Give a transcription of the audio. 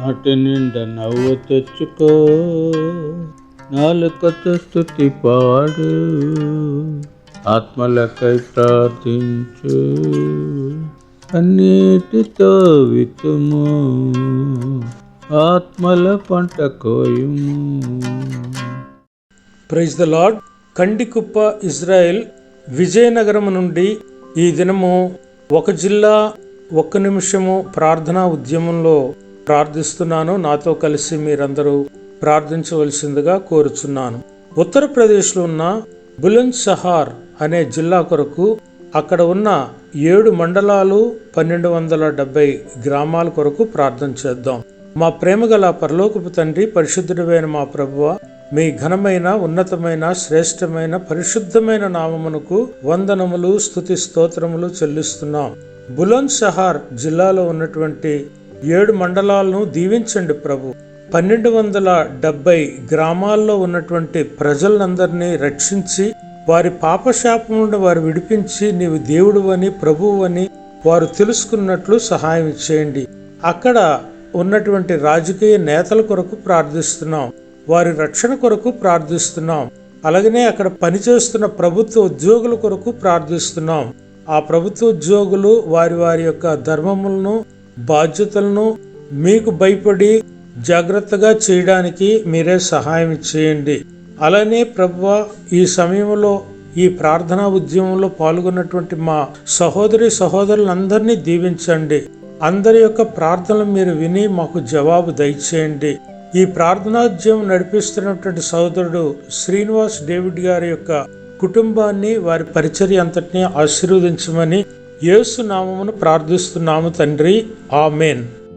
నాటి నిండా నవ్వు తెచ్చుకో. నాలుకతో స్థుతి పాడు. ఆత్మలకై ప్రార్థించు. అన్నిటితో వితుము ఆత్మల పంట కోయుము. Praise the Lord. Kandikuppa Israel Vizianagaram నుండి ఈ దినము ఒక జిల్లా ఒక్క నిమిషము ప్రార్థనా ఉద్యమంలో ప్రార్థిస్తున్నాను. నాతో కలిసి మీరందరూ ప్రార్థించవలసిందిగా కోరుచున్నాను. ఉత్తరప్రదేశ్లో ఉన్న బులంద్ షహార్ అనే జిల్లా కొరకు అక్కడ ఉన్న ఏడు మండలాలు పన్నెండు వందల డెబ్బై గ్రామాల కొరకు ప్రార్థన చేద్దాం. మా ప్రేమగల పరలోకపు తండ్రి పరిశుద్ధుడైన మా ప్రభువ మీ ఘనమైన ఉన్నతమైన శ్రేష్టమైన పరిశుద్ధమైన నామమునకు వందనములు స్థుతి స్తోత్రములు చెల్లిస్తున్నాం. బులంద్ షహార్ జిల్లాలో ఉన్నటువంటి ఏడు మండలాలను దీవించండి ప్రభు. పన్నెండు వందల డెబ్బై గ్రామాల్లో ఉన్నటువంటి ప్రజలందరినీ రక్షించి వారి పాపశాపం నుండి వారు విడిపించి నీవు దేవుడు అని ప్రభువు అని వారు తెలుసుకున్నట్లు సహాయం చేయండి. అక్కడ ఉన్నటువంటి రాజకీయ నేతల కొరకు ప్రార్థిస్తున్నాం. వారి రక్షణ కొరకు ప్రార్థిస్తున్నాం. అలాగనే అక్కడ పనిచేస్తున్న ప్రభుత్వ ఉద్యోగుల కొరకు ప్రార్థిస్తున్నాం. ఆ ప్రభుత్వ ఉద్యోగులు వారి వారి యొక్క ధర్మములను బాధ్యతలను మీకు భయపడి జాగ్రత్తగా చేయడానికి మీరే సహాయం చేయండి. అలానే ప్రభు ఈ సమయంలో ఈ ప్రార్థనా ఉద్యమంలో పాల్గొన్నటువంటి మా సహోదరి సహోదరులందరినీ దీవించండి. అందరి యొక్క ప్రార్థనలు మీరు విని మాకు జవాబు దయచేయండి. ఈ ప్రార్థనాద్యం నడిపిస్తున్నటువంటి సోదరుడు శ్రీనివాస్ డేవిడ్ గారి యొక్క కుటుంబాన్ని వారి పరిచర్య అంతటినీ ఆశీర్వదించమని యేసు నామమును ప్రార్థిస్తున్నాము తండ్రి. ఆమెన్.